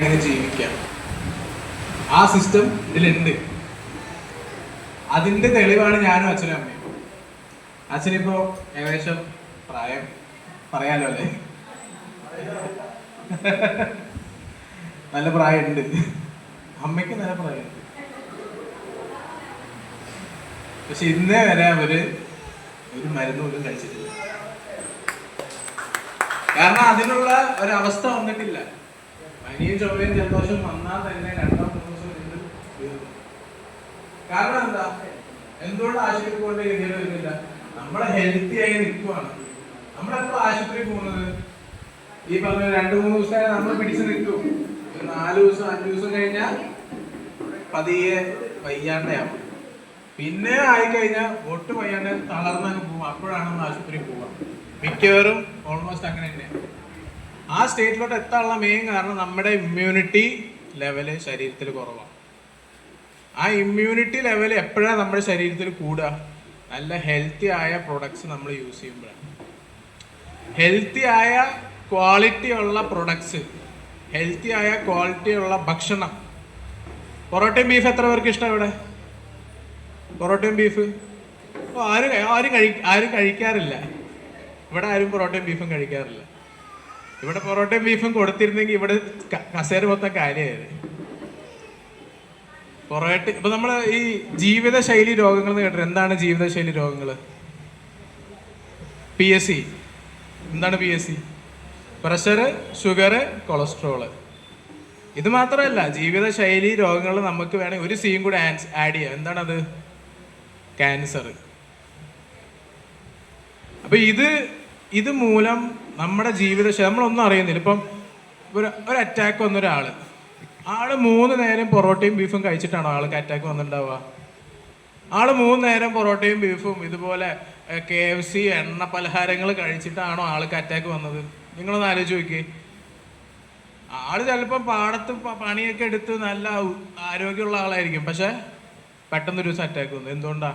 എങ്ങനെ ജീവിക്കാം. ആ സിസ്റ്റം ഇതിലുണ്ട്. അതിന്റെ തെളിവാണ് ഞാനും അച്ഛനും അമ്മയും. അച്ഛനിപ്പോ ഏകദേശം പ്രായം പറയാലോ അല്ലേ? നല്ല പ്രായമുണ്ട്. അമ്മയ്ക്ക് നല്ല പ്രായമുണ്ട്. പക്ഷെ ഇന്നേ വരെ അവർ ഒരു മരുന്ന് പോലും കഴിച്ചിട്ടില്ല. കാരണം അതിനുള്ള ഒരവസ്ഥ വന്നിട്ടില്ല. പനിയും ചൊവ്വയും ജലദോഷം വന്നാൽ തന്നെ രണ്ടോ മൂന്നോ ദിവസം വീണ്ടും തീർന്നു കാരണം എന്താ? എന്തുകൊണ്ട് ആശുപത്രി കൊണ്ട് രീതിയിൽ വരുന്നില്ല? നമ്മളെ ഹെൽത്തി ആയി നിൽക്കുവാണ്. നമ്മളെപ്പോ ആശുപത്രി പോകുന്നത്? ഈ പറഞ്ഞ രണ്ട് മൂന്ന് ദിവസം നമ്മൾ പിടിച്ചു നിൽക്കും. ഒരു നാല് ദിവസം അഞ്ചു ദിവസം കഴിഞ്ഞാൽ പതിയെ വയ്യാണ്ടയാവും. പിന്നെ ആയിക്കഴിഞ്ഞാൽ ഒട്ട് വയ്യാണ്ട് തളർന്നങ്ങ് പോകും അപ്പോഴാണ് നമ്മൾ ആശുപത്രി പോവുക. മിക്കവാറും ഓൾമോസ്റ്റ് അങ്ങനെ തന്നെ. ആ സ്റ്റേറ്റിലോട്ട് എത്താനുള്ള മെയിൻ കാരണം നമ്മുടെ ഇമ്മ്യൂണിറ്റി ലെവൽ ശരീരത്തിൽ കുറവാണ്. ആ ഇമ്മ്യൂണിറ്റി ലെവൽ എപ്പോഴാണ് നമ്മുടെ ശരീരത്തിൽ കൂടുക? നല്ല ഹെൽത്തി ആയ പ്രൊഡക്ട്സ് നമ്മൾ യൂസ് ചെയ്യുമ്പോഴാണ്. ഹെൽത്തി ആയ ക്വാളിറ്റി ഉള്ള പ്രൊഡക്ട്സ് ഹെൽത്തി ആയ ക്വാളിറ്റി ഉള്ള ഭക്ഷണം. പൊറോട്ടയും ബീഫ് എത്ര പേർക്ക് ഇഷ്ടം ഇവിടെ? പൊറോട്ടയും ബീഫ് ആരും ആരും കഴി ആരും കഴിക്കാറില്ല. ഇവിടെ ആരും പൊറോട്ടയും ബീഫും കഴിക്കാറില്ല. ഇവിടെ പൊറോട്ടയും ബീഫും കൊടുത്തിരുന്നെങ്കിൽ ഇവിടെ കസേര മൊത്തം കാര്യമായിരുന്നു പൊറോട്ട ഇപ്പൊ നമ്മൾ ഈ ജീവിതശൈലി രോഗങ്ങൾ എന്ന് കേട്ടിട്ട് എന്താണ് ജീവിതശൈലി രോഗങ്ങൾ പി എസ് സി എന്താണ് P S C pressure sugar cholesterol. ഇത് മാത്രമല്ല ജീവിതശൈലി രോഗങ്ങൾ നമുക്ക് വേണമെങ്കിൽ ഒരു സീയും കൂടെ ആഡ് ചെയ്യാം. എന്താണത്? ക്യാൻസർ അപ്പൊ ഇത് ഇത് മൂലം നമ്മുടെ ജീവിതശൈലി നമ്മളൊന്നും അറിയുന്നില്ല. ഇപ്പം ഒരു ഒരു അറ്റാക്ക് വന്ന ഒരാൾ ആൾ മൂന്ന് നേരം പൊറോട്ടയും ബീഫും കഴിച്ചിട്ടാണോ ആൾക്ക് അറ്റാക്ക് വന്നിട്ടുണ്ടാവുക? ആൾ മൂന്ന് നേരം പൊറോട്ടയും ബീഫും ഇതുപോലെ കെ എഫ് സി എണ്ണ പലഹാരങ്ങൾ കഴിച്ചിട്ടാണോ ആൾക്ക് അറ്റാക്ക് വന്നത്? നിങ്ങളൊന്ന് ആലോചിച്ച് നോക്കി ആൾ ചിലപ്പം പാടത്ത് പണിയൊക്കെ എടുത്ത് നല്ല ആരോഗ്യമുള്ള ആളായിരിക്കും. പക്ഷെ പെട്ടെന്ന് ഒരു ദിവസം അറ്റാക്ക് വന്നു. എന്തുകൊണ്ടാ?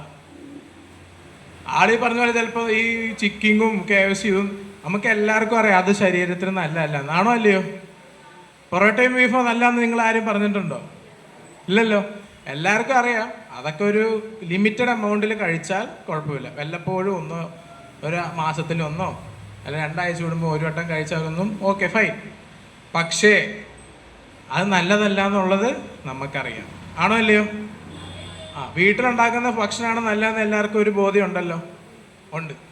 ആളീ പറഞ്ഞ പോലെ ചിലപ്പോൾ ഈ ചിക്കിങ്ങും കെ എഫ് സിയും നമുക്ക് എല്ലാവർക്കും അറിയാം അത് ശരീരത്തിന് നല്ലതല്ല. എന്നാണോ അല്ലയോ? പൊറോട്ടയും ബീഫോ നല്ലതെന്ന് നിങ്ങൾ ആരും പറഞ്ഞിട്ടുണ്ടോ? ഇല്ലല്ലോ? എല്ലാവർക്കും അറിയാം അതൊക്കെ ഒരു ലിമിറ്റഡ് എമൗണ്ടിൽ കഴിച്ചാൽ കുഴപ്പമില്ല. വല്ലപ്പോഴും ഒന്നോ ഒരു മാസത്തിലൊന്നോ അല്ല രണ്ടാഴ്ച കൂടുമ്പോൾ ഒരു വട്ടം കഴിച്ചാലൊന്നും ഓക്കെ ഫൈൻ പക്ഷേ അത് നല്ലതല്ല എന്നുള്ളത് നമുക്കറിയാം. ആണോ അല്ലയോ? ആ വീട്ടിലുണ്ടാക്കുന്ന ഭക്ഷണമാണ് നല്ലതെന്ന് എല്ലാവർക്കും ഒരു ബോധ്യം ഉണ്ടല്ലോ? ഉണ്ട്.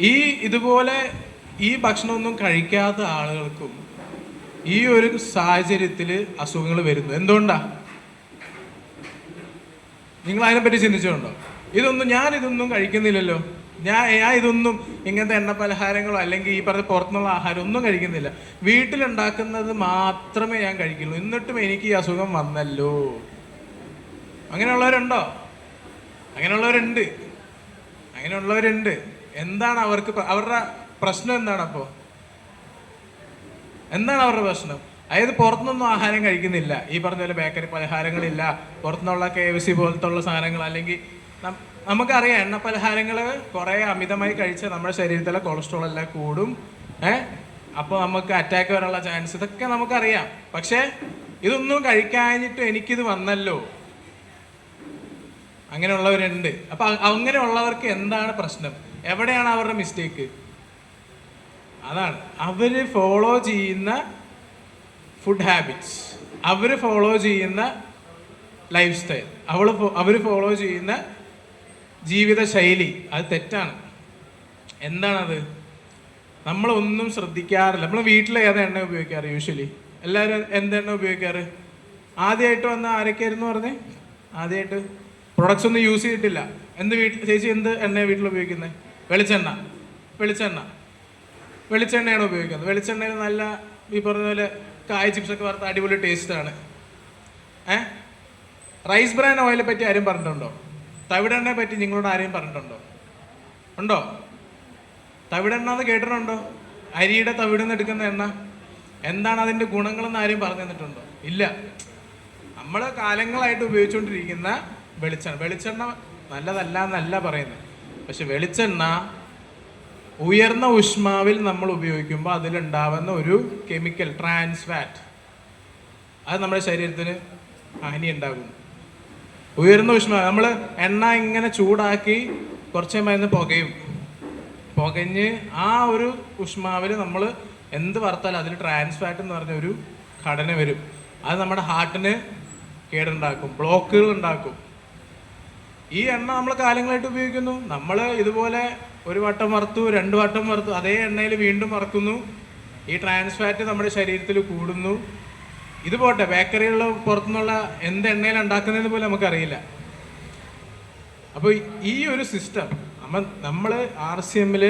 ഈ ഇതുപോലെ ഈ ഭക്ഷണമൊന്നും കഴിക്കാത്ത ആളുകൾക്കും ഈ ഒരു സാഹചര്യത്തിൽ അസുഖങ്ങൾ വരുന്നു. എന്തുകൊണ്ടാ? നിങ്ങൾ അതിനെപ്പറ്റി ചിന്തിച്ചിട്ടുണ്ടോ? ഇതൊന്നും ഞാൻ ഇതൊന്നും കഴിക്കുന്നില്ലല്ലോ. ഞാൻ ഞാൻ ഇതൊന്നും ഇങ്ങനത്തെ എണ്ണ പലഹാരങ്ങളോ അല്ലെങ്കിൽ ഈ പറഞ്ഞ പുറത്തുനിന്നുള്ള ആഹാരം ഒന്നും കഴിക്കുന്നില്ല. വീട്ടിലുണ്ടാക്കുന്നത് മാത്രമേ ഞാൻ കഴിക്കുള്ളൂ. എന്നിട്ടും എനിക്ക് ഈ അസുഖം വന്നല്ലോ. അങ്ങനെയുള്ളവരുണ്ടോ? അങ്ങനെയുള്ളവരുണ്ട്. അങ്ങനെയുള്ളവരുണ്ട്. എന്താണ് അവർക്ക് അവരുടെ പ്രശ്നം എന്താണ് അപ്പോൾ എന്താണ് അവരുടെ പ്രശ്നം? അതായത് പുറത്തുനിന്നൊന്നും ആഹാരം കഴിക്കുന്നില്ല. ഈ പറഞ്ഞ പോലെ ബേക്കറി പലഹാരങ്ങളില്ല. പുറത്തുനിന്നുള്ള കെ എഫ് സി പോലത്തുള്ള സാധനങ്ങൾ അല്ലെങ്കിൽ നമുക്കറിയാം എണ്ണ പലഹാരങ്ങൾ കുറേ അമിതമായി കഴിച്ചാൽ നമ്മുടെ ശരീരത്തിലെ കൊളസ്ട്രോൾ എല്ലാം കൂടും. ഏ? അപ്പോൾ നമുക്ക് അറ്റാക്ക് വരാനുള്ള ചാൻസ് ഇതൊക്കെ നമുക്കറിയാം. പക്ഷേ ഇതൊന്നും കഴിക്കാഞ്ഞിട്ട് എനിക്കിത് വന്നല്ലോ. അങ്ങനെയുള്ളവരുണ്ട്. അപ്പൊ അങ്ങനെയുള്ളവർക്ക് എന്താണ് പ്രശ്നം? എവിടെയാണ് അവരുടെ മിസ്റ്റേക്ക് അതാണ്. അവർ ഫോളോ ചെയ്യുന്ന ഫുഡ് ഹാബിറ്റ്സ് അവർ ഫോളോ ചെയ്യുന്ന ലൈഫ് സ്റ്റൈൽ അവൾ അവർ ഫോളോ ചെയ്യുന്ന ജീവിത ശൈലി അത് തെറ്റാണ്. എന്താണത്? നമ്മളൊന്നും ശ്രദ്ധിക്കാറില്ല. നമ്മൾ വീട്ടിൽ ഏതാ എണ്ണ ഉപയോഗിക്കാറ് യൂഷ്വലി എല്ലാവരും എന്തെണ്ണ ഉപയോഗിക്കാറ്? ആദ്യമായിട്ട് വന്ന ആരൊക്കെയായിരുന്നു പറഞ്ഞേ? ആദ്യമായിട്ട് പ്രൊഡക്ട്സ് ഒന്നും യൂസ് ചെയ്തിട്ടില്ല. എന്ത് വീട്ടിൽ ചേച്ചി എന്ത് എണ്ണയാണ് വീട്ടിൽ ഉപയോഗിക്കുന്നത് വെളിച്ചെണ്ണ വെളിച്ചെണ്ണ. വെളിച്ചെണ്ണയാണ് ഉപയോഗിക്കുന്നത്. വെളിച്ചെണ്ണയിൽ നല്ല ഈ പറഞ്ഞ പോലെ കായ ചിപ്സ് ഒക്കെ വറുത്ത അടിപൊളി ടേസ്റ്റാണ് ഏ? റൈസ് ബ്രാൻ ഓയിലെ പറ്റി ആരും പറഞ്ഞിട്ടുണ്ടോ? തവിടെണ്ണയെ പറ്റി നിങ്ങളോട് ആരെയും പറഞ്ഞിട്ടുണ്ടോ? ഉണ്ടോ? തവിടെണ്ണ എന്ന് കേട്ടിട്ടുണ്ടോ? അരിയുടെ തവിടുന്ന് എടുക്കുന്ന എണ്ണ. എന്താണ് അതിന്റെ ഗുണങ്ങളെന്ന് ആരെയും പറഞ്ഞു തന്നിട്ടുണ്ടോ? ഇല്ല. നമ്മൾ കാലങ്ങളായിട്ട് ഉപയോഗിച്ചുകൊണ്ടിരിക്കുന്ന വെളിച്ചെണ്ണ. വെളിച്ചെണ്ണ നല്ലതല്ല എന്നല്ല പറയുന്നത്. പക്ഷെ വെളിച്ചെണ്ണ ഉയർന്ന ഉഷ്മാവിൽ നമ്മൾ ഉപയോഗിക്കുമ്പോൾ അതിലുണ്ടാവുന്ന ഒരു കെമിക്കൽ ട്രാൻസ്ഫാറ്റ് അത് നമ്മുടെ ശരീരത്തിന് ഹാനി ഉണ്ടാകും ഉയർന്ന ഉഷ്മാവ് നമ്മൾ എണ്ണ ഇങ്ങനെ ചൂടാക്കി കുറച്ച് മരുന്ന് പുകയും. പുകഞ്ഞ് ആ ഒരു ഉഷ്മാവിൽ നമ്മൾ എന്ത് വറുത്താലും അതിൽ ട്രാൻസ്ഫാറ്റ് എന്ന് പറഞ്ഞ ഒരു ഘടന വരും. അത് നമ്മുടെ ഹാർട്ടിന് കേടുണ്ടാക്കും ബ്ലോക്കുകൾ ഉണ്ടാക്കും. ഈ എണ്ണ നമ്മൾ കാലങ്ങളായിട്ട് ഉപയോഗിക്കുന്നു. നമ്മൾ ഇതുപോലെ ഒരു വട്ടം വറുത്തു രണ്ട് വട്ടം വറുത്തു അതേ എണ്ണയിൽ വീണ്ടും വറുക്കുന്നു. ഈ ട്രാൻസ്ഫാറ്റ് നമ്മുടെ ശരീരത്തിൽ കൂടുന്നു. ഇത് പോട്ടെ ബേക്കറികളിൽ പുറത്തുനിന്നുള്ള എന്ത് എണ്ണയിൽ ഉണ്ടാക്കുന്നതെന്ന് പോലും നമുക്കറിയില്ല. അപ്പോൾ ഈ ഒരു സിസ്റ്റം നമ്മൾ നമ്മൾ ആർ സി എമ്മിൽ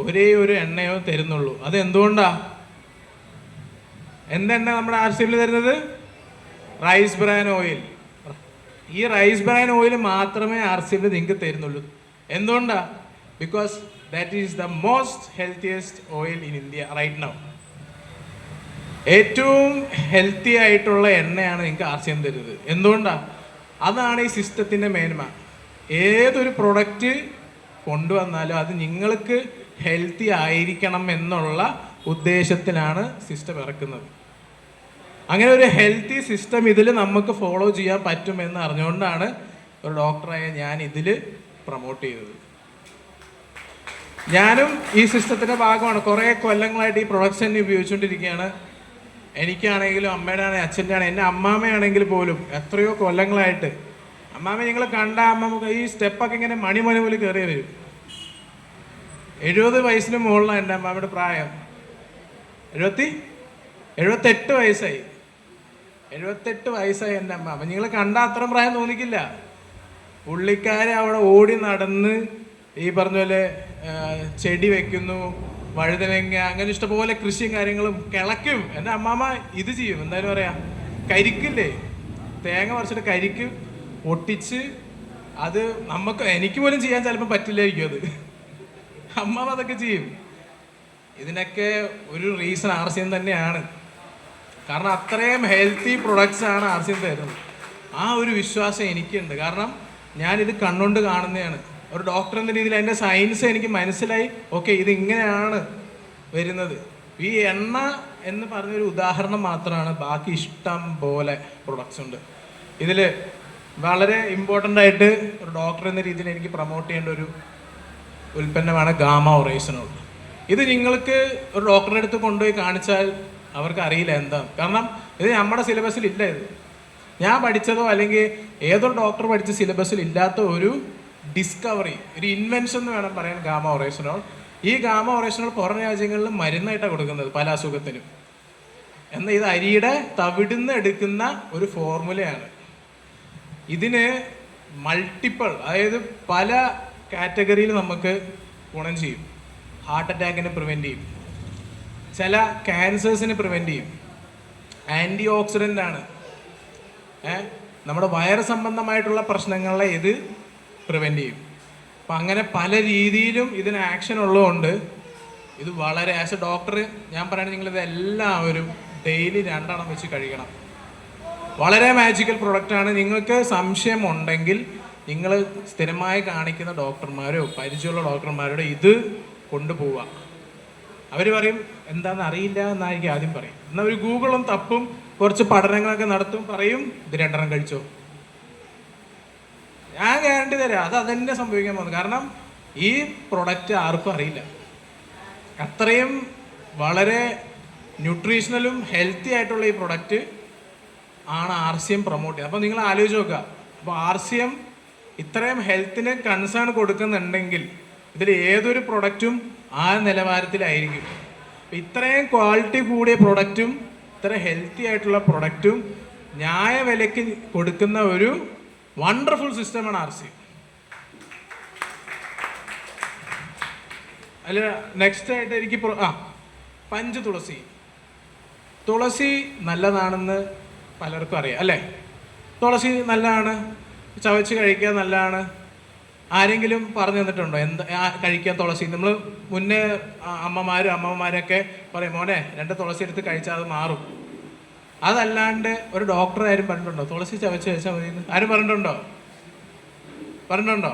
ഒരേ ഒരു എണ്ണയോ തരുന്നുള്ളൂ. അത് എന്തുകൊണ്ടാ എന്തെണ്ണ നമ്മുടെ ആർ സി എമ്മിൽ തരുന്നത്? റൈസ് ബ്രാൻ ഓയിൽ ഈ റൈസ് ബ്രാൻ ഓയിൽ മാത്രമേ ആർ സി ബി നിങ്ങൾക്ക് തരുന്നുള്ളൂ. എന്തുകൊണ്ടാ? Because that is the most healthiest oil in India right now ഏറ്റവും ഹെൽത്തി ആയിട്ടുള്ള എണ്ണയാണ് നിങ്ങൾക്ക് ആർ സി എം തരുന്നത്. എന്തുകൊണ്ടാ? അതാണ് ഈ സിസ്റ്റത്തിന്റെ മേന്മ. ഏതൊരു പ്രൊഡക്റ്റ് കൊണ്ടുവന്നാലും അത് നിങ്ങൾക്ക് ഹെൽത്തി ആയിരിക്കണം എന്നുള്ള ഉദ്ദേശത്തിലാണ് സിസ്റ്റം ഇറക്കുന്നത്. അങ്ങനെ ഒരു ഹെൽത്തി സിസ്റ്റം ഇതിൽ നമുക്ക് ഫോളോ ചെയ്യാൻ പറ്റുമെന്ന് അറിഞ്ഞുകൊണ്ടാണ് ഒരു ഡോക്ടറായ ഞാൻ ഇതിൽ പ്രൊമോട്ട് ചെയ്തത്. ഞാനും ഈ സിസ്റ്റത്തിന്റെ ഭാഗമാണ്. കുറേ കൊല്ലങ്ങളായിട്ട് ഈ പ്രൊഡക്ട്സ് തന്നെ ഉപയോഗിച്ചുകൊണ്ടിരിക്കുകയാണ്. എനിക്കാണെങ്കിലും അമ്മയുടെ ആണെങ്കിലും അച്ഛന്റെ ആണെങ്കിലും എന്റെ അമ്മാമ്മയാണെങ്കിൽ പോലും എത്രയോ കൊല്ലങ്ങളായിട്ട് അമ്മാമ്മ ഞങ്ങൾ കണ്ട അമ്മ ഈ സ്റ്റെപ്പൊക്കെ ഇങ്ങനെ മണിമണി പോലെ കയറി വരും. എഴുപത് വയസ്സിന് മുകളിലാണ് എന്റെ അമ്മാമ്മയുടെ പ്രായം. എഴുപത്തി എഴുപത്തെട്ട് വയസ്സായി. എഴുപത്തെട്ട് വയസ്സായി എന്റെ അമ്മാമ്മ നിങ്ങൾ കണ്ട അത്ര പ്രായം തോന്നിക്കില്ല. പുള്ളിക്കാരെ അവിടെ ഓടി നടന്ന് ഈ പറഞ്ഞ പോലെ ചെടി വെക്കുന്നു വഴുതനങ്ങ അങ്ങനെ ഇഷ്ടപോലെ കൃഷിയും കാര്യങ്ങളും കിളക്കും എന്റെ അമ്മാമ്മ ഇത് ചെയ്യും. എന്തായാലും പറയാ. കരിക്കില്ലേ? തേങ്ങ പറിച്ചിട്ട് കരിക്ക് ഒട്ടിച്ച് അത് നമുക്ക് എനിക്ക് പോലും ചെയ്യാൻ ചിലപ്പോൾ പറ്റില്ലായിരിക്കും അത്. അമ്മാമ്മ അതൊക്കെ ചെയ്യും. ഇതിനൊക്കെ ഒരു റീസൺ ആർ സി എം തന്നെയാണ്. കാരണം അത്രയും ഹെൽത്തി പ്രൊഡക്ട്സ് ആണ് ആർ സി തരുന്നത്. ആ ഒരു വിശ്വാസം എനിക്കുണ്ട്. കാരണം ഞാനിത് കണ്ണുകൊണ്ട് കാണുന്നതാണ്. ഒരു ഡോക്ടർ എന്ന രീതിയിൽ അതിന്റെ സയൻസ് എനിക്ക് മനസ്സിലായി. ഓക്കെ ഇത് ഇങ്ങനെയാണ് വരുന്നത്. ഈ എണ്ണ എന്ന് പറഞ്ഞൊരു ഉദാഹരണം മാത്രമാണ് ബാക്കി ഇഷ്ടം പോലെ പ്രൊഡക്ട്സ് ഉണ്ട്. ഇതിൽ വളരെ ഇമ്പോർട്ടന്റ് ആയിട്ട് ഒരു ഡോക്ടർ എന്ന രീതിയിൽ എനിക്ക് പ്രൊമോട്ട് ചെയ്യേണ്ട ഒരു ഉൽപ്പന്നമാണ് ഗാമ ഒറേസനോൾ. ഇത് നിങ്ങൾക്ക് ഒരു ഡോക്ടറുടെ അടുത്ത് കൊണ്ടുപോയി കാണിച്ചാൽ അവർക്ക് അറിയില്ല എന്താ. കാരണം ഇത് നമ്മുടെ സിലബസിൽ ഇല്ല ഇത്. ഞാൻ പഠിച്ചതോ അല്ലെങ്കിൽ ഏതൊരു ഡോക്ടർ പഠിച്ച സിലബസിൽ ഇല്ലാത്ത ഒരു ഡിസ്കവറി ഒരു ഇൻവെൻഷൻ എന്ന് വേണം പറയാൻ ഗാമ ഓറേഷനോൾ. ഈ ഗാമ ഓറേഷനോൾ പുറം രാജ്യങ്ങളിൽ മരുന്നായിട്ടാണ് കൊടുക്കുന്നത് പല അസുഖത്തിനും. എന്നാൽ ഇത് അരിയുടെ തവിടുന്ന് എടുക്കുന്ന ഒരു ഫോർമുലയാണ് ഇതിന് മൾട്ടിപ്പിൾ അതായത് പല കാറ്റഗറിയിൽ നമുക്ക് ഗുണം ചെയ്യും. ഹാർട്ട് അറ്റാക്കിനെ പ്രിവെന്റ് ചെയ്യും. ചില ക്യാൻസേഴ്സിനെ പ്രിവെന്റ് ചെയ്യും. ആന്റി ഓക്സിഡന്റ് ആണ് നമ്മുടെ വയറ് സംബന്ധമായിട്ടുള്ള പ്രശ്നങ്ങളെ ഇത് പ്രിവെന്റ് ചെയ്യും. അപ്പം അങ്ങനെ പല രീതിയിലും ഇതിന് ആക്ഷൻ ഉള്ളതുകൊണ്ട് ഇത് വളരെ ആസ് എ ഡോക്ടർ ഞാൻ പറയുന്നത് നിങ്ങളിത് എല്ലാവരും ഡെയിലി രണ്ടെണ്ണം വെച്ച് കഴിക്കണം. വളരെ മാജിക്കൽ പ്രൊഡക്റ്റാണ് നിങ്ങൾക്ക് സംശയം ഉണ്ടെങ്കിൽ നിങ്ങൾ സ്ഥിരമായി കാണിക്കുന്ന ഡോക്ടർമാരോ പരിചയമുള്ള ഡോക്ടർമാരോട് ഇത് കൊണ്ടുപോവുക. അവർ പറയും എന്താണെന്ന് അറിയില്ല എന്നായിരിക്കും ആദ്യം പറയും. എന്നാൽ ഒരു ഗൂഗിളും തപ്പും കുറച്ച് പഠനങ്ങളൊക്കെ നടത്തും പറയും ഇത് രണ്ടെണ്ണം കഴിച്ചോ. ഞാൻ ഗ്യാരണ്ടി തരാം അത് അതന്നെ സംഭവിക്കാൻ പോകുന്നത്. കാരണം ഈ പ്രൊഡക്റ്റ് ആർക്കും അറിയില്ല. അത്രയും വളരെ ന്യൂട്രീഷണലും ഹെൽത്തി ആയിട്ടുള്ള ഈ പ്രൊഡക്റ്റ് ആണ് ആർ സി എം പ്രൊമോട്ട് ചെയ്യുന്നത്. അപ്പോൾ നിങ്ങൾ ആലോചിച്ച് നോക്കുക. അപ്പോൾ ആർ സി എം ഇത്രയും ഹെൽത്തിന് കൺസേൺ കൊടുക്കുന്നുണ്ടെങ്കിൽ ഇതിൽ ഏതൊരു പ്രൊഡക്റ്റും ആ നിലവാരത്തിലായിരിക്കും. ഇത്രയും ക്വാളിറ്റി കൂടിയ പ്രൊഡക്റ്റും ഇത്ര ഹെൽത്തി ആയിട്ടുള്ള പ്രൊഡക്റ്റും ന്യായ വിലയ്ക്ക് കൊടുക്കുന്ന ഒരു വണ്ടർഫുൾ സിസ്റ്റമാണ് ആർ സി അല്ല നെക്സ്റ്റ് ആയിട്ട് എനിക്ക് ആ പഞ്ച് തുളസി. തുളസി നല്ലതാണെന്ന് പലർക്കും അറിയാം അല്ലേ? തുളസി നല്ലതാണ് ചവച്ച് കഴിക്കാൻ നല്ലതാണ് ആരെങ്കിലും പറഞ്ഞു തന്നിട്ടുണ്ടോ? എന്താ കഴിക്കാൻ തുളസി? നമ്മൾ മുന്നേ അമ്മമാരും അമ്മമാരൊക്കെ പറയും മോനെ രണ്ട് തുളസി എടുത്ത് കഴിച്ചാൽ അത് മാറും. അതല്ലാണ്ട് ഒരു ഡോക്ടർ ആരും പറഞ്ഞിട്ടുണ്ടോ? തുളസി ചവച്ച് കഴിച്ചാൽ മതി? ആരും പറഞ്ഞിട്ടുണ്ടോ? പറഞ്ഞിട്ടുണ്ടോ?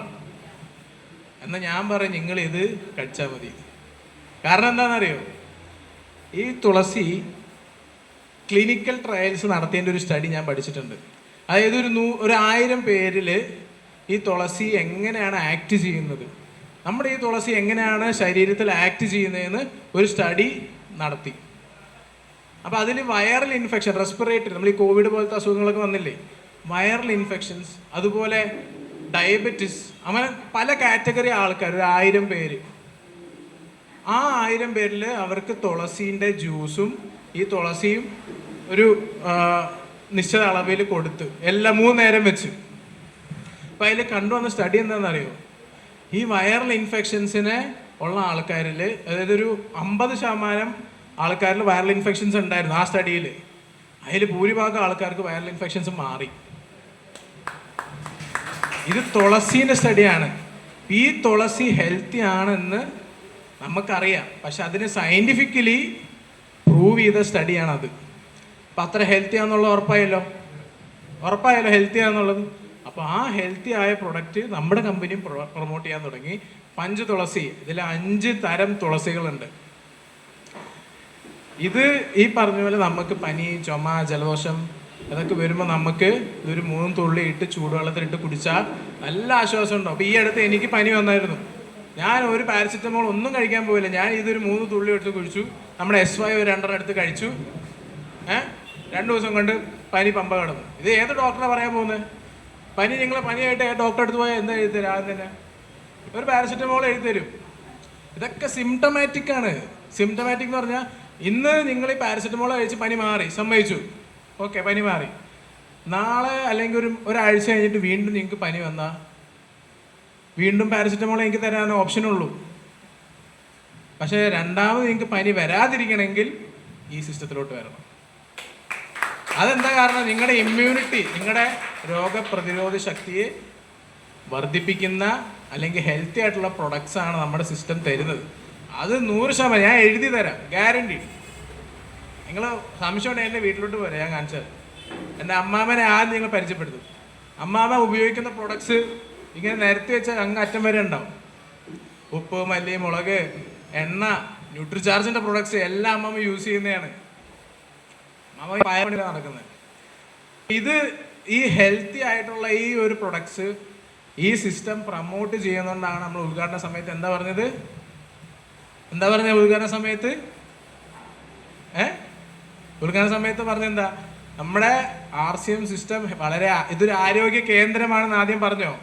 എന്നാൽ ഞാൻ പറയും നിങ്ങൾ ഇത് കഴിച്ചാൽ മതി. കാരണം എന്താണെന്നറിയോ? ഈ തുളസി ക്ലിനിക്കൽ ട്രയൽസ് നടത്തിയതിന്റെ ഒരു സ്റ്റഡി ഞാൻ പഠിച്ചിട്ടുണ്ട്. അതായത് ഒരു നൂ ഒരു ആയിരം പേരിൽ ഈ തുളസി എങ്ങനെയാണ് ആക്ട് ചെയ്യുന്നത്? നമ്മുടെ ഈ തുളസി എങ്ങനെയാണ് ശരീരത്തിൽ ആക്ട് ചെയ്യുന്നതെന്ന് ഒരു സ്റ്റഡി നടത്തി. അപ്പോൾ അതിൽ വൈറൽ ഇൻഫെക്ഷൻ റെസ്പിറേറ്ററി നമ്മൾ ഈ കോവിഡ് പോലത്തെ അസുഖങ്ങളൊക്കെ വന്നില്ലേ? വൈറൽ ഇൻഫെക്ഷൻസ് അതുപോലെ ഡയബറ്റിസ് അങ്ങനെ പല കാറ്റഗറി ആൾക്കാർ ഒരു ആയിരം പേര്. ആ ആയിരം പേരിൽ അവർക്ക് തുളസീന്റെ ജ്യൂസും ഈ തുളസിയും ഒരു നിശ്ചിത അളവിൽ കൊടുത്ത് എല്ലാ മൂന്ന് നേരം വെച്ച്. അപ്പം അതിൽ കണ്ടുവന്ന സ്റ്റഡി എന്താണെന്നറിയോ ഈ വൈറൽ ഇൻഫെക്ഷൻസിനെ ഉള്ള ആൾക്കാരിൽ അതായത് ഒരു അമ്പത് ശതമാനം ആൾക്കാരിൽ വൈറൽ ഇൻഫെക്ഷൻസ് ഉണ്ടായിരുന്നു ആ സ്റ്റഡിയിൽ അതിൽ ഭൂരിഭാഗം ആൾക്കാർക്ക് വൈറൽ ഇൻഫെക്ഷൻസ് മാറി. ഇത് തുളസീന്റെ സ്റ്റഡിയാണ് ഈ തുളസി ഹെൽത്തി ആണെന്ന് നമുക്കറിയാം. പക്ഷെ അതിന് സയന്റിഫിക്കലി പ്രൂവ് ചെയ്ത സ്റ്റഡിയാണത് അപ്പം അത്ര ഹെൽത്തി ആണെന്നുള്ളത് ഉറപ്പായല്ലോ? ഉറപ്പായല്ലോ ഹെൽത്തി ആണെന്നുള്ളത് അപ്പോൾ ആ ഹെൽത്തി ആയ പ്രൊഡക്റ്റ് നമ്മുടെ കമ്പനിയും പ്രൊമോട്ട് ചെയ്യാൻ തുടങ്ങി. പഞ്ച് തുളസി ഇതിൽ അഞ്ച് തരം തുളസികളുണ്ട്. ഇത് ഈ പറഞ്ഞ പോലെ നമുക്ക് പനി ചുമ ജലദോഷം ഇതൊക്കെ വരുമ്പോൾ നമുക്ക് ഇതൊരു മൂന്ന് തുള്ളി ഇട്ട് ചൂടുവെള്ളത്തിലിട്ട് കുടിച്ചാൽ നല്ല ആശ്വാസം ഉണ്ടാവും. അപ്പോൾ ഈ അടുത്ത് എനിക്ക് പനി വന്നായിരുന്നു. ഞാൻ ഒരു പാരസിറ്റമോൾ ഒന്നും കഴിക്കാൻ പോയില്ല. ഞാൻ ഇതൊരു മൂന്ന് തുള്ളി എടുത്ത് കുഴിച്ചു നമ്മുടെ എസ് വൈ ഒരു രണ്ടെണ്ണം എടുത്ത് കഴിച്ചു. ഏഹ് രണ്ട് ദിവസം കൊണ്ട് പനി പമ്പ കിടന്നു. ഇത് ഏത് ഡോക്ടറെ പറയാൻ പോകുന്നത് പനി നിങ്ങൾ പനിയായിട്ട് ഡോക്ടറെ അടുത്ത് പോയാൽ എന്താ എഴുതി തരും? ആദ്യം തന്നെ. ഒരു പാരസെറ്റമോൾ എഴുതി തരും. ഇതൊക്കെ സിംറ്റമാറ്റിക് ആണ്. സിംറ്റമാറ്റിക് എന്ന് പറഞ്ഞാൽ ഇന്ന് നിങ്ങൾ ഈ പാരസെറ്റമോൾ കഴിച്ച് പനി മാറി സമ്മതിച്ചു. ഓക്കെ പനി മാറി. നാളെ അല്ലെങ്കിൽ ഒരു ഒരാഴ്ച കഴിഞ്ഞിട്ട് വീണ്ടും നിങ്ങൾക്ക് പനി വന്നാൽ വീണ്ടും പാരസെറ്റമോൾ എനിക്ക് തരാൻ ഓപ്ഷനുള്ളൂ പക്ഷേ രണ്ടാമത് നിങ്ങൾക്ക് പനി വരാതിരിക്കണമെങ്കിൽ ഈ സിസ്റ്റത്തിലോട്ട് വരണം. അതെന്താ കാരണം? നിങ്ങളുടെ ഇമ്മ്യൂണിറ്റി നിങ്ങളുടെ രോഗപ്രതിരോധ ശക്തിയെ വർദ്ധിപ്പിക്കുന്ന അല്ലെങ്കിൽ ഹെൽത്തി ആയിട്ടുള്ള പ്രൊഡക്ട്സ് ആണ് നമ്മുടെ സിസ്റ്റം തരുന്നത്. അത് നൂറ് ശതമാനം ഞാൻ എഴുതി തരാം ഗ്യാരണ്ടി നിങ്ങൾ സംശയമുണ്ട് എന്റെ വീട്ടിലോട്ട് പോരാ ഞാൻ കാണിച്ചത് എന്റെ അമ്മാമനെ ആദ്യം നിങ്ങൾ പരിചയപ്പെടുത്തും. അമ്മാമ ഉപയോഗിക്കുന്ന പ്രൊഡക്ട്സ് ഇങ്ങനെ നിരത്തി വെച്ചാൽ അങ്ങ് അറ്റം വരെ ഉണ്ടാവും. ഉപ്പ് മല്ലി മുളക് എണ്ണ ന്യൂട്രിചാർജിന്റെ പ്രൊഡക്ട്സ് എല്ലാം അമ്മമ്മ യൂസ് ചെയ്യുന്നതാണ്. അമ്മ പായപ്പണി നടക്കുന്നത് ഇത് ഈ ഹെൽത്തി ആയിട്ടുള്ള ഈ ഒരു പ്രൊഡക്ട്സ് ഈ സിസ്റ്റം പ്രമോട്ട് ചെയ്യുന്നതുകൊണ്ടാണ് നമ്മൾ ഉദ്ഘാടന സമയത്ത് എന്താ പറഞ്ഞത്? എന്താ പറഞ്ഞ ഉദ്ഘാടന സമയത്ത്? ഏ? ഉദ്ഘാടന സമയത്ത് പറഞ്ഞെന്താ നമ്മുടെ ആർ സി എം സിസ്റ്റം വളരെ ഇതൊരു ആരോഗ്യ കേന്ദ്രമാണെന്ന് ആദ്യം പറഞ്ഞോ?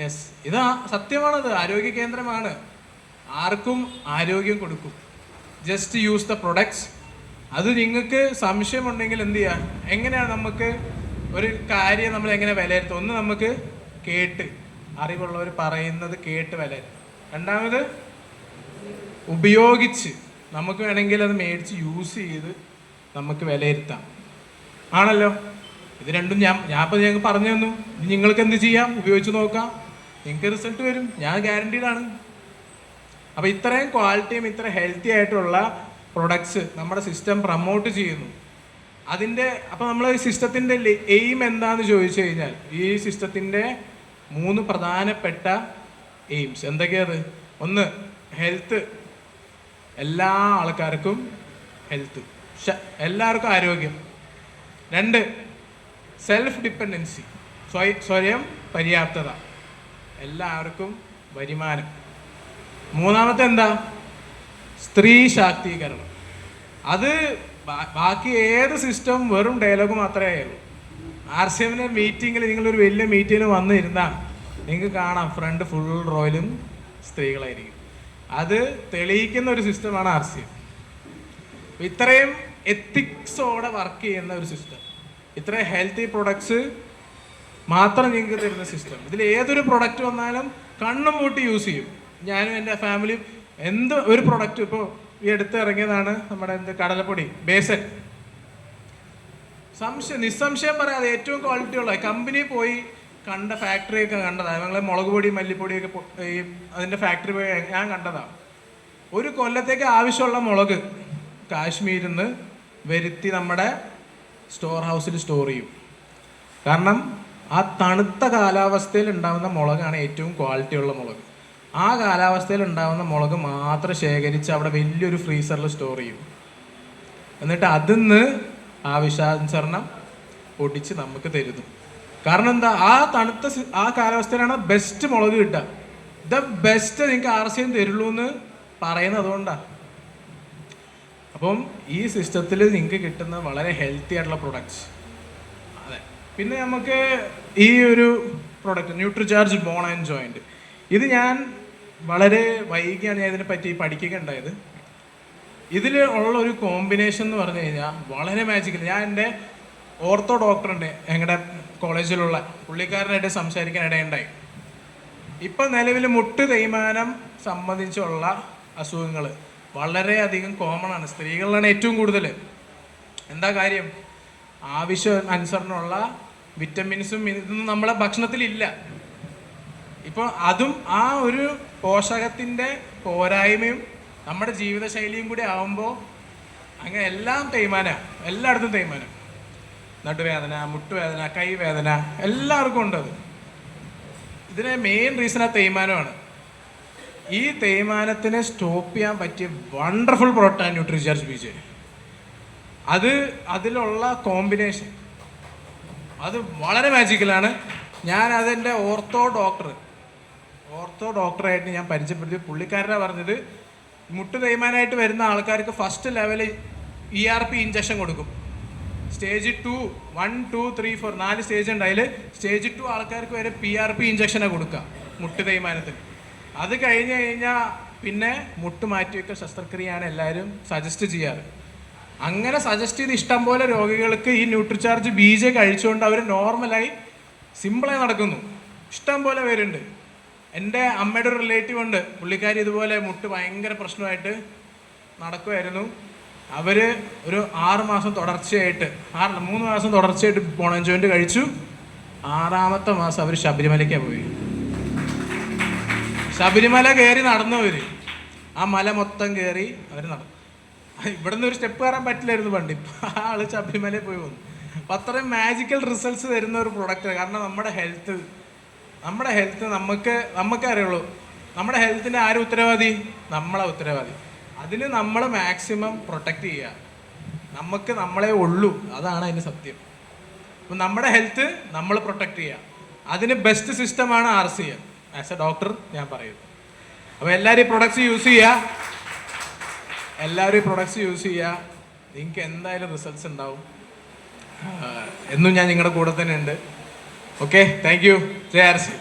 യെസ് ഇതാ സത്യമാണത്. ആരോഗ്യ കേന്ദ്രമാണ്. ആർക്കും ആരോഗ്യം കൊടുക്കും. ജസ്റ്റ് യൂസ് ദ പ്രൊഡക്ട്സ് അത് നിങ്ങൾക്ക് സംശയമുണ്ടെങ്കിൽ എന്ത് ചെയ്യാം? എങ്ങനെയാണ് നമുക്ക് ഒരു കാര്യം നമ്മൾ എങ്ങനെ വിലയിരുത്തും ഒന്ന് നമുക്ക് കേട്ട്. അറിവുള്ളവർ പറയുന്നത് കേട്ട് വിലയിരുത്തും രണ്ടാമത് ഉപയോഗിച്ച് നമുക്ക് വേണമെങ്കിൽ അത് മേടിച്ച് യൂസ് ചെയ്ത് നമുക്ക് വിലയിരുത്താം. ആണല്ലോ? ഇത് രണ്ടും ഞാൻ ഞാൻ ഇപ്പോൾ ഞങ്ങൾക്ക് പറഞ്ഞു തന്നു. നിങ്ങൾക്ക് എന്ത് ചെയ്യാം? ഉപയോഗിച്ച് നോക്കാം. നിങ്ങൾക്ക് റിസൾട്ട് വരും. ഞാൻ ഗ്യാരണ്ടീഡാണ് അപ്പോൾ ഇത്രയും ക്വാളിറ്റിയും ഇത്ര ഹെൽത്തി ആയിട്ടുള്ള പ്രൊഡക്ട്സ് നമ്മുടെ സിസ്റ്റം പ്രമോട്ട് ചെയ്യുന്നു. അതിന്റെ അപ്പോൾ നമ്മൾ ഈ സിസ്റ്റത്തിന്റെ എയിം എന്താന്ന് ചോദിച്ചു കഴിഞ്ഞാൽ ഈ സിസ്റ്റത്തിന്റെ മൂന്ന് പ്രധാനപ്പെട്ട എയിംസ് എന്തൊക്കെയാത്? ഒന്ന് ഹെൽത്ത് എല്ലാ ആൾക്കാർക്കും ഹെൽത്ത് എല്ലാവർക്കും ആരോഗ്യം. രണ്ട് സെൽഫ് ഡിപ്പെൻഡൻസി സ്വയ സ്വയം പര്യാപ്തത. എല്ലാവർക്കും വരുമാനം. മൂന്നാമത്തെ എന്താ? സ്ത്രീ ശാക്തീകരണം. അത് ബാക്കി ഏത് സിസ്റ്റം വെറും ഡയലോഗ് മാത്രമേ ആയുള്ളൂ. ആർ സി എമ്മിന്റെ മീറ്റിങ്ങിൽ നിങ്ങളൊരു വലിയ മീറ്റിങ്ങിൽ വന്നിരുന്നാൽ നിങ്ങൾക്ക് കാണാം ഫ്രണ്ട് ഫുൾ റോയിലും സ്ത്രീകളായിരിക്കും. അത് തെളിയിക്കുന്ന ഒരു സിസ്റ്റമാണ് ആർ സി എം ഇത്രയും എത്തിക്സോടെ വർക്ക് ചെയ്യുന്ന ഒരു സിസ്റ്റം ഇത്രയും ഹെൽത്തി പ്രൊഡക്ട്സ് മാത്രം നിങ്ങൾക്ക് തരുന്ന സിസ്റ്റം ഇതിൽ ഏതൊരു പ്രൊഡക്റ്റ് വന്നാലും കണ്ണും പൂട്ടി യൂസ് ചെയ്യും. ഞാനും എന്റെ ഫാമിലിയും എന്ത് ഒരു പ്രൊഡക്റ്റ് ഇപ്പോൾ ഈ അടുത്ത് ഇറങ്ങിയതാണ് നമ്മുടെ എന്ത് കടലപ്പൊടി ബേസൻ. സംശയം നിസ്സംശയം പറയാതെ ഏറ്റവും ക്വാളിറ്റി ഉള്ള കമ്പനി പോയി കണ്ട ഫാക്ടറി ഒക്കെ കണ്ടതാണ് ഞങ്ങളെ മുളക് പൊടി മല്ലിപ്പൊടിയൊക്കെ ഈ അതിന്റെ ഫാക്ടറി പോയി ഞാൻ കണ്ടതാണ് ഒരു കൊല്ലത്തേക്ക് ആവശ്യമുള്ള മുളക് കാശ്മീരിൽ നിന്ന് വരുത്തി നമ്മുടെ സ്റ്റോർ ഹൗസിൽ സ്റ്റോർ ചെയ്യും. കാരണം ആ തണുത്ത കാലാവസ്ഥയിൽ ഉണ്ടാകുന്ന മുളകാണ് ഏറ്റവും ക്വാളിറ്റി ഉള്ള മുളക്. ആ കാലാവസ്ഥയിൽ ഉണ്ടാവുന്ന മുളക് മാത്രം ശേഖരിച്ച് അവിടെ വലിയൊരു ഫ്രീസറിൽ സ്റ്റോർ ചെയ്യും. എന്നിട്ട് അതിന്ന് വിഷാചരണം പൊടിച്ച് നമുക്ക് തരുന്നു. കാരണം എന്താ? ആ തണുത്ത ആ കാലാവസ്ഥയിലാണ് ബെസ്റ്റ് മുളക് കിട്ടുക. ദ ബെസ്റ്റ് നിങ്ങൾക്ക് ആർ സി എം തരുള്ളൂ എന്ന് പറയുന്നത് അതുകൊണ്ടാണ് അപ്പം ഈ സിസ്റ്റത്തിൽ നിങ്ങൾക്ക് കിട്ടുന്ന വളരെ ഹെൽത്തി ആയിട്ടുള്ള പ്രൊഡക്ട്സ് അതെ. പിന്നെ നമുക്ക് ഈ ഒരു product Nutricharge bone and joint ഇത് ഞാൻ വളരെ വൈകിയാണ് ഞാൻ ഇതിനെപ്പറ്റി പഠിക്കുകയുണ്ടായത്. ഇതിൽ ഉള്ള ഒരു കോമ്പിനേഷൻ എന്ന് പറഞ്ഞു കഴിഞ്ഞാൽ വളരെ മാജിക്കൽ ഞാൻ എന്റെ ഓർത്തോ ഡോക്ടറുണ്ട് ഞങ്ങളുടെ കോളേജിലുള്ള പുള്ളിക്കാരനായിട്ട് സംസാരിക്കാൻ ഇടയുണ്ടായി ഇപ്പം നിലവിൽ മുട്ട് തേയ്മാനം സംബന്ധിച്ചുള്ള അസുഖങ്ങൾ വളരെയധികം കോമൺ ആണ്. സ്ത്രീകളിലാണ് ഏറ്റവും കൂടുതൽ എന്താ കാര്യം? ആവശ്യം അനുസരണമുള്ള വിറ്റമിൻസും ഇതൊന്നും നമ്മളെ ഭക്ഷണത്തിലില്ല. ഇപ്പോൾ അതും ആ ഒരു പോഷകത്തിന്റെ പോരായ്മയും നമ്മുടെ ജീവിതശൈലിയും കൂടി ആവുമ്പോൾ അങ്ങനെ എല്ലാം തേയ്മാന എല്ലായിടത്തും തേയ്മാനം. നടുവേദന മുട്ടുവേദന കൈവേദന എല്ലാവർക്കും ഉണ്ട് അത്. ഇതിന് മെയിൻ റീസൺ ആ തേയ്മാനമാണ്. ഈ തേയ്മാനത്തിനെ സ്റ്റോപ്പ് ചെയ്യാൻ പറ്റിയ വണ്ടർഫുൾ പ്രോട്ടാൻ ന്യൂട്രിചാർജ് ബീജ് അത് അതിലുള്ള കോമ്പിനേഷൻ അത് വളരെ മാജിക്കലാണ് ഞാൻ അതെന്റെ ഓർത്തോ ഡോക്ടർ ഓർത്തോ ഡോക്ടറായിട്ട് ഞാൻ പരിചയപ്പെടുത്തി പുള്ളിക്കാരനെ പറഞ്ഞത് മുട്ട് തേയ്മാനായിട്ട് വരുന്ന ആൾക്കാർക്ക് ഫസ്റ്റ് ലെവലിൽ ഇ ആർ പി ഇഞ്ചക്ഷൻ കൊടുക്കും. Stage two one two three four നാല് സ്റ്റേജ് ഉണ്ട്. അതിൽ സ്റ്റേജ് ടു ആൾക്കാർക്ക് വരെ പി ആർ പി ഇഞ്ചക്ഷനാണ് കൊടുക്കുക മുട്ട് തേയ്മാനത്തിന്. അത് കഴിഞ്ഞ് കഴിഞ്ഞാൽ പിന്നെ മുട്ട് മാറ്റിവെക്കൽ ശസ്ത്രക്രിയയാണ് എല്ലാവരും സജസ്റ്റ് ചെയ്യാറ്. അങ്ങനെ സജസ്റ്റ് ചെയ്ത് ഇഷ്ടം പോലെ രോഗികൾക്ക് ഈ ന്യൂട്രിചാർജ് ബീജ കഴിച്ചുകൊണ്ട് അവർ നോർമലായി സിമ്പിളായി നടക്കുന്നു. ഇഷ്ടം പോലെ പേരുണ്ട്. എന്റെ അമ്മയുടെ ഒരു റിലേറ്റീവ് ഉണ്ട്. പുള്ളിക്കാരി ഇതുപോലെ മുട്ട് ഭയങ്കര പ്രശ്നമായിട്ട് നടക്കുമായിരുന്നു അവർ ഒരു ആറ് മാസം തുടർച്ചയായിട്ട് ആറ് മൂന്ന് മാസം തുടർച്ചയായിട്ട് പോണഞ്ചോയിന്റ് കഴിച്ചു. ആറാമത്തെ മാസം അവർ ശബരിമലയ്ക്കാണ് പോയി. ശബരിമല കയറി നടന്നവർ ആ മല മൊത്തം കയറി അവർ നടന്നു. ഇവിടെ നിന്ന് ഒരു സ്റ്റെപ്പ് കയറാൻ പറ്റില്ലായിരുന്നു പണ്ട്. ഇപ്പം ആൾ ശബരിമലയിൽ പോയി വന്നു. അപ്പം അത്രയും മാജിക്കൽ റിസൾട്ട്സ് തരുന്ന ഒരു പ്രൊഡക്റ്റ് കാരണം നമ്മുടെ ഹെൽത്ത് നമ്മുടെ ഹെൽത്ത് നമുക്ക് നമുക്കേ അറിയുള്ളൂ. നമ്മുടെ ഹെൽത്തിന് ആരും ഉത്തരവാദി? നമ്മളെ ഉത്തരവാദി. അതിന് നമ്മൾ മാക്സിമം പ്രൊട്ടക്റ്റ് ചെയ്യുക നമുക്ക് നമ്മളെ ഉള്ളൂ. അതാണ് അതിന്റെ സത്യം. അപ്പം നമ്മുടെ ഹെൽത്ത് നമ്മൾ പ്രൊട്ടക്റ്റ് ചെയ്യുക അതിന് ബെസ്റ്റ് സിസ്റ്റമാണ് R C M as a doctor ഞാൻ പറയുന്നത് അപ്പോൾ എല്ലാവരും ഈ പ്രൊഡക്ട്സ് യൂസ് ചെയ്യുക എല്ലാവരും ഈ പ്രൊഡക്ട്സ് യൂസ് ചെയ്യുക നിങ്ങൾക്ക് എന്തായാലും റിസൾട്ട്സ് ഉണ്ടാവും. എന്നും ഞാൻ നിങ്ങളുടെ കൂടെ തന്നെ ഉണ്ട്. Okay thank you J R C